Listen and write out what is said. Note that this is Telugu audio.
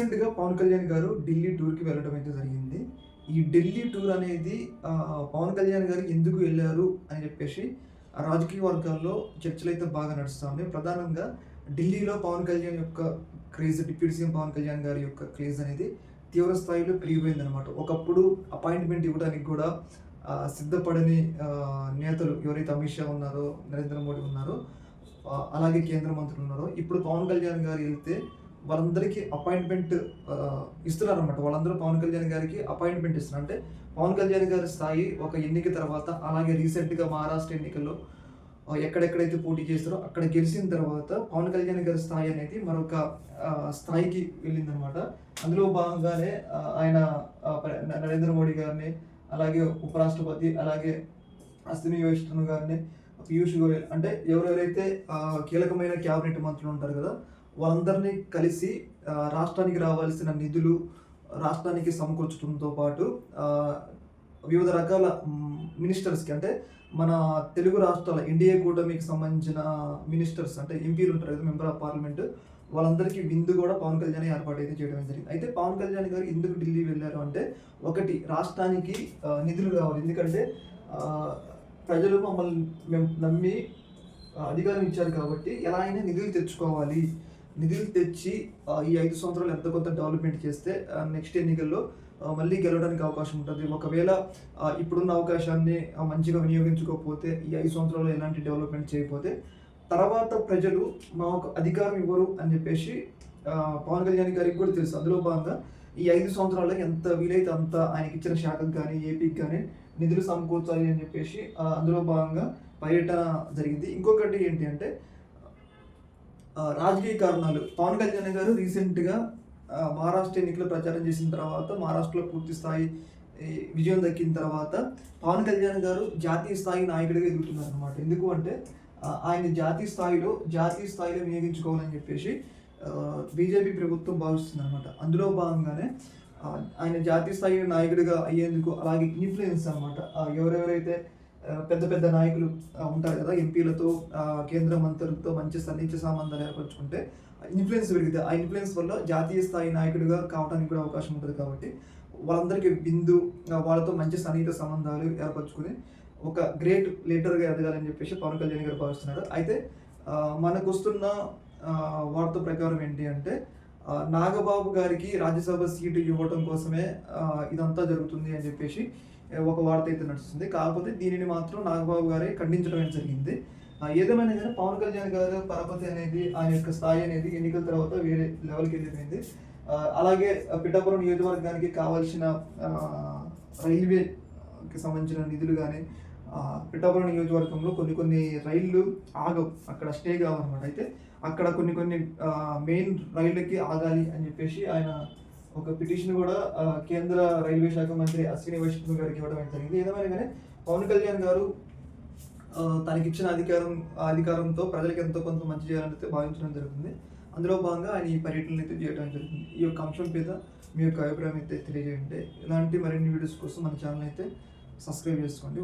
రీసెంట్గా పవన్ కళ్యాణ్ గారు ఢిల్లీ టూర్కి వెళ్ళడం అయితే జరిగింది. ఈ ఢిల్లీ టూర్ అనేది పవన్ కళ్యాణ్ గారు ఎందుకు వెళ్ళారు అని చెప్పేసి రాజకీయ వర్గాల్లో చర్చలు అయితే బాగా నడుస్తుంది. ప్రధానంగా ఢిల్లీలో పవన్ కళ్యాణ్ యొక్క craze deputy CM Pawan Kalyan గారి యొక్క క్రేజ్ అనేది తీవ్ర స్థాయిలో పెరిగిపోయింది అనమాట ఒకప్పుడు అపాయింట్మెంట్ ఇవ్వడానికి కూడా సిద్ధపడని నేతలు ఎవరైతే అమిత్ షా ఉన్నారో నరేంద్ర మోడీ ఉన్నారో అలాగే కేంద్ర మంత్రులు ఉన్నారో ఇప్పుడు పవన్ కళ్యాణ్ గారు వెళ్తే వాళ్ళందరికీ అపాయింట్మెంట్ ఇస్తున్నారు అనమాట వాళ్ళందరూ పవన్ కళ్యాణ్ గారికి అపాయింట్మెంట్ ఇస్తున్నారు. అంటే పవన్ కళ్యాణ్ గారి స్థాయి ఒక ఎన్నిక తర్వాత అలాగే రీసెంట్గా మహారాష్ట్ర ఎన్నికల్లో ఎక్కడెక్కడైతే పోటీ చేస్తారో అక్కడ గెలిచిన తర్వాత పవన్ కళ్యాణ్ గారి స్థాయి అనేది మరొక స్థాయికి వెళ్ళిందనమాట అందులో భాగంగానే ఆయన నరేంద్ర మోడీ గారిని అలాగే ఉపరాష్ట్రపతి అలాగే అశ్విని వైష్ణవ్ గారిని పీయూష్ గోయల్ అంటే ఎవరెవరైతే కీలకమైన క్యాబినెట్ మంత్రులు ఉంటారు కదా వాళ్ళందరినీ కలిసి రాష్ట్రానికి రావాల్సిన నిధులు రాష్ట్రానికి సమకూర్చడంతో పాటు వివిధ రకాల మినిస్టర్స్కి అంటే మన తెలుగు రాష్ట్రాల ఎన్డీఏ కూటమికి సంబంధించిన మినిస్టర్స్ అంటే ఎంపీలు ఉంటారు కదా మెంబర్ ఆఫ్ పార్లమెంట్ వాళ్ళందరికీ విందు కూడా పవన్ కళ్యాణ్ ఏర్పాటు అయితే చేయడం జరిగింది. అయితే పవన్ కళ్యాణ్ గారు ఎందుకు ఢిల్లీ వెళ్ళారు అంటే ఒకటి రాష్ట్రానికి నిధులు కావాలి ఎందుకంటే ప్రజలు మమ్మల్ని మేము నమ్మి అధికారం ఇచ్చారు కాబట్టి ఎలా అయినా నిధులు తెచ్చుకోవాలి. నిధులు తెచ్చి ఈ ఐదు సంవత్సరాలు ఎంత కొంత డెవలప్మెంట్ చేస్తే నెక్స్ట్ ఎన్నికల్లో మళ్ళీ గెలవడానికి అవకాశం ఉంటుంది. ఒకవేళ ఇప్పుడున్న అవకాశాన్ని మంచిగా వినియోగించుకోకపోతే ఈ ఐదు సంవత్సరాలు ఎలాంటి డెవలప్మెంట్ చేయకపోతే తర్వాత ప్రజలు మాకు అధికారం ఇవ్వరు అని చెప్పేసి పవన్ కళ్యాణ్ గారికి కూడా తెలుసు. అందులో భాగంగా ఈ ఐదు సంవత్సరాల్లో ఎంత వీలైతే అంత ఆయనకి ఇచ్చిన శాఖకు కానీ ఏపీకి కానీ నిధులు సమకూర్చాలి అని చెప్పేసి అందులో భాగంగా పర్యటన జరిగింది. ఇంకొకటి ఏంటి అంటే రాజకీయ కారణాలు. పవన్ కళ్యాణ్ గారు రీసెంట్గా మహారాష్ట్ర ఎన్నికలు ప్రచారం చేసిన తర్వాత మహారాష్ట్రలో పూర్తి స్థాయి విజయం దక్కిన తర్వాత పవన్ కళ్యాణ్ గారు జాతీయ స్థాయి నాయకుడిగా ఎదుగుతున్నారు అనమాట ఎందుకు అంటే ఆయన జాతీయ స్థాయిలో జాతీయ స్థాయిలో వినియోగించుకోవాలని చెప్పేసి బీజేపీ ప్రభుత్వం భావిస్తుంది అనమాట అందులో భాగంగానే ఆయన జాతీయ స్థాయి నాయకుడిగా అయ్యేందుకు అలాగే ఇన్ఫ్లుయెన్స్ అనమాట ఎవరెవరైతే పెద్ద పెద్ద నాయకులు ఉంటారు కదా ఎంపీలతో కేంద్ర మంత్రులతో మంచి సన్నిహిత సంబంధాలు ఏర్పరచుకుంటే ఇన్ఫ్లుయెన్స్ పెరిగితే ఆ ఇన్ఫ్లుయెన్స్ వల్ల జాతీయ స్థాయి నాయకుడిగా కావడానికి కూడా అవకాశం ఉంటుంది కాబట్టి వాళ్ళందరికీ బిందు వాళ్ళతో మంచి సన్నిహిత సంబంధాలు ఏర్పరచుకుని ఒక గ్రేట్ లీడర్గా ఎదగాలని చెప్పేసి పవన్ కళ్యాణ్ గారు భావిస్తున్నారు. అయితే మనకు వస్తున్న వార్త ప్రకారం ఏంటి అంటే నాగబాబు గారికి రాజ్యసభ సీటు ఇవ్వటం కోసమే ఇదంతా జరుగుతుంది అని చెప్పేసి ఒక వార్త అయితే నడుస్తుంది. కాకపోతే దీనిని మాత్రం నాగబాబు గారే ఖండించడం జరిగింది. ఏదేమైనా కానీ పవన్ కళ్యాణ్ గారు పరపతి అనేది ఆయన యొక్క స్థాయి అనేది ఎన్నికల తర్వాత వేరే లెవెల్కి వెళ్ళిపోయింది. అలాగే పిఠాపురం నియోజకవర్గానికి కావాల్సిన రైల్వేకి సంబంధించిన నిధులు కానీ పిఠాపురం నియోజకవర్గంలో కొన్ని కొన్ని రైళ్ళు ఆగవు. అక్కడ స్టే కావన్నమాట. అయితే అక్కడ కొన్ని కొన్ని మెయిన్ రైళ్ళకి ఆగాలి అని చెప్పేసి ఆయన ఒక పిటిషన్ కూడా కేంద్ర రైల్వే శాఖ మంత్రి అశ్విని వైష్ణవ్ గారికి ఇవ్వడం జరిగింది. ఏదేమైనా కానీ పవన్ కళ్యాణ్ గారు తనకిచ్చిన అధికారం అధికారంతో ప్రజలకు ఎంతో కొంత మంచి చేయాలని అయితే భావించడం జరుగుతుంది. అందులో భాగంగా ఆయన ఈ పర్యటనలు అయితే చేయడం జరుగుతుంది. ఈ యొక్క అంశం మీద మీ యొక్క అభిప్రాయం అయితే తెలియజేయండి. ఇలాంటి మరిన్ని వీడియోస్ కోసం మన ఛానల్ అయితే సబ్స్క్రైబ్ చేసుకోండి.